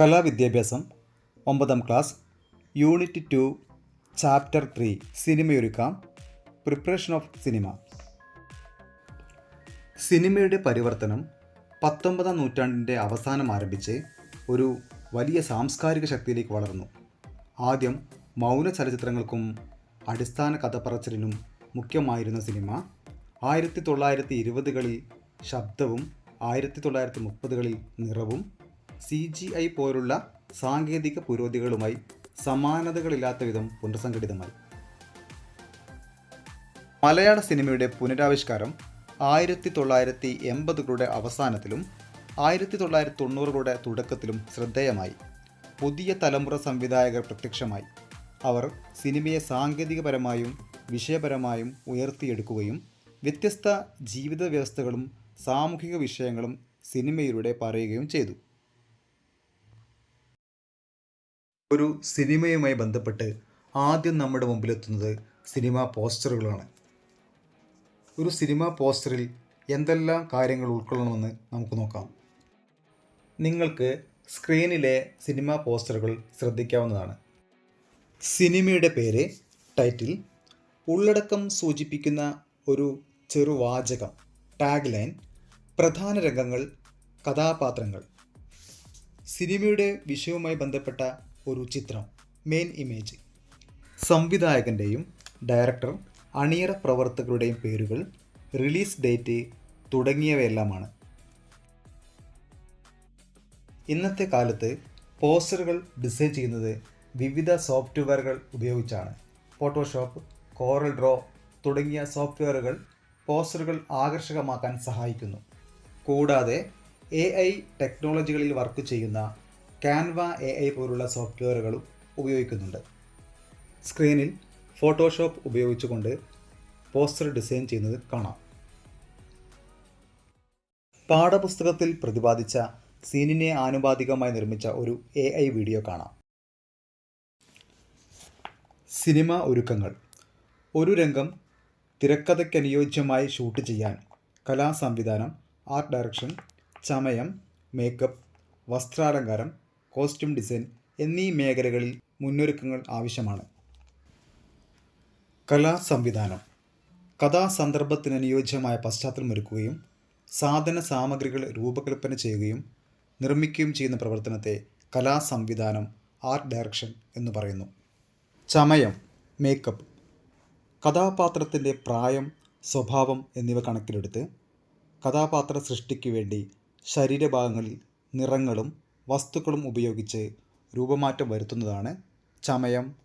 കലാവിദ്യാഭ്യാസം ഒമ്പതാം class unit two chapter three സിനിമയൊരുക്കാം preparation of cinema സിനിമയുടെ പരിവർത്തനം പത്തൊമ്പതാം നൂറ്റാണ്ടിന്റെ അവസാനം ആരംഭിച്ച് ഒരു വലിയ സാംസ്കാരിക ശക്തിയിലേക്ക് വളർന്നു. ആദ്യം മൗന ചലച്ചിത്രങ്ങൾക്കും അടിസ്ഥാന കഥപ്പറച്ചിലിനും മുഖ്യമായിരുന്ന സിനിമ ആയിരത്തി തൊള്ളായിരത്തി ഇരുപതുകളിൽ ശബ്ദവും ആയിരത്തി തൊള്ളായിരത്തി മുപ്പതുകളിൽ നിറവും സി ജി ഐ പോലുള്ള സാങ്കേതിക പുരോഗതികളുമായി സമാനതകളില്ലാത്ത വിധം പുനഃസംഘടിതമായി. മലയാള സിനിമയുടെ പുനരാവിഷ്കാരം ആയിരത്തി തൊള്ളായിരത്തി എൺപതുകളുടെ അവസാനത്തിലും ആയിരത്തി തൊള്ളായിരത്തി തൊണ്ണൂറുകളുടെ തുടക്കത്തിലും ശ്രദ്ധേയമായി. പുതിയ തലമുറ സംവിധായകർ പ്രത്യക്ഷമായി. അവർ സിനിമയെ സാങ്കേതികപരമായും വിഷയപരമായും ഉയർത്തിയെടുക്കുകയും വ്യത്യസ്ത ജീവിത വ്യവസ്ഥകളും സാമൂഹിക വിഷയങ്ങളും സിനിമയിലൂടെ പറയുകയും ചെയ്തു. ഒരു സിനിമയുമായി ബന്ധപ്പെട്ട് ആദ്യം നമ്മുടെ മുമ്പിലെത്തുന്നത് സിനിമാ പോസ്റ്ററുകളാണ്. ഒരു സിനിമാ പോസ്റ്ററിൽ എന്തെല്ലാം കാര്യങ്ങൾ ഉൾക്കൊള്ളണമെന്ന് നമുക്ക് നോക്കാം. നിങ്ങൾക്ക് സ്ക്രീനിലെ സിനിമാ പോസ്റ്ററുകൾ ശ്രദ്ധിക്കാവുന്നതാണ്. സിനിമയുടെ പേര് ടൈറ്റിൽ ഉള്ളടക്കം സൂചിപ്പിക്കുന്ന ഒരു ചെറുവാചകം ടാഗ് ലൈൻ പ്രധാന രംഗങ്ങൾ കഥാപാത്രങ്ങൾ. സിനിമയുടെ വിഷയവുമായി ബന്ധപ്പെട്ട ഒരു ചിത്രം മെയിൻ ഇമേജ് സംവിധായകന്റെയും ഡയറക്ടർ അണിയറ പ്രവർത്തകരുടെയും പേരുകൾ റിലീസ് ഡേറ്റ് തുടങ്ങിയവയെല്ലാമാണ്. ഇന്നത്തെ കാലത്ത് പോസ്റ്ററുകൾ ഡിസൈൻ ചെയ്യുന്നത് വിവിധ സോഫ്റ്റ്വെയറുകൾ ഉപയോഗിച്ചാണ്. ഫോട്ടോഷോപ്പ് കോറൽ ഡ്രോ തുടങ്ങിയ സോഫ്റ്റ്വെയറുകൾ പോസ്റ്ററുകൾ ആകർഷകമാക്കാൻ സഹായിക്കുന്നു. കൂടാതെ എ ഐ ടെക്നോളജികളിൽ വർക്ക് ചെയ്യുന്ന ക്യാൻവ എ ഐ പോലുള്ള സോഫ്റ്റ്വെയറുകളും ഉപയോഗിക്കുന്നുണ്ട്. സ്ക്രീനിൽ ഫോട്ടോഷോപ്പ് ഉപയോഗിച്ചുകൊണ്ട് പോസ്റ്റർ ഡിസൈൻ ചെയ്യുന്നത് കാണാം. പാഠപുസ്തകത്തിൽ പ്രതിപാദിച്ച സീനിനെ ആനുപാതികമായി നിർമ്മിച്ച ഒരു എ ഐ വീഡിയോ കാണാം. സിനിമ ഒരുക്കങ്ങൾ. ഒരു രംഗം തിരക്കഥയ്ക്കനുയോജ്യമായി ഷൂട്ട് ചെയ്യാൻ കലാസംവിധാനം ആർട്ട് ഡയറക്ഷൻ ചമയം മേക്കപ്പ് വസ്ത്രാലങ്കാരം കോസ്റ്റ്യൂം ഡിസൈൻ എന്നീ മേഖലകളിൽ മുന്നൊരുക്കങ്ങൾ ആവശ്യമാണ്. കലാസംവിധാനം സംവിധാനം. അനുയോജ്യമായ പശ്ചാത്തലമൊരുക്കുകയും സാധന സാമഗ്രികൾ രൂപകൽപ്പന ചെയ്യുകയും നിർമ്മിക്കുകയും ചെയ്യുന്ന പ്രവർത്തനത്തെ കലാ സംവിധാനം ആർട്ട് ഡയറക്ഷൻ എന്ന് പറയുന്നു. ചമയം മേക്കപ്പ് കഥാപാത്രത്തിന്റെ പ്രായം സ്വഭാവം എന്നിവ കണക്കിലെടുത്ത് കഥാപാത്ര സൃഷ്ടിക്ക് വേണ്ടി ശരീരഭാഗങ്ങളിൽ നിറങ്ങളും വസ്തുക്കളും ഉപയോഗിച്ച് രൂപമാറ്റം വരുത്തുന്നതാണ് ചമയം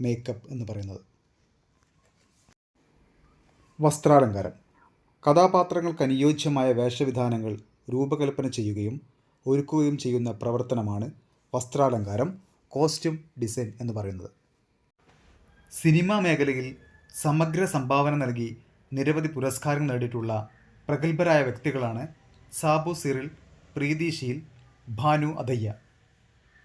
മേക്കപ്പ് എന്ന് പറയുന്നത്. വസ്ത്രാലങ്കാരം. കഥാപാത്രങ്ങൾക്ക് അനുയോജ്യമായ വേഷവിധാനങ്ങൾ രൂപകൽപ്പന ചെയ്യുകയും ഒരുക്കുകയും ചെയ്യുന്ന പ്രവർത്തനമാണ് വസ്ത്രാലങ്കാരം കോസ്റ്റ്യൂം ഡിസൈൻ എന്ന് പറയുന്നത്. സിനിമാ മേഖലയിൽ സമഗ്ര സംഭാവന നൽകി നിരവധി പുരസ്കാരങ്ങൾ നേടിയിട്ടുള്ള പ്രഗത്ഭരായ വ്യക്തികളാണ് സാബു സിറിൽ പ്രീതി ഭാനു അദയ്യ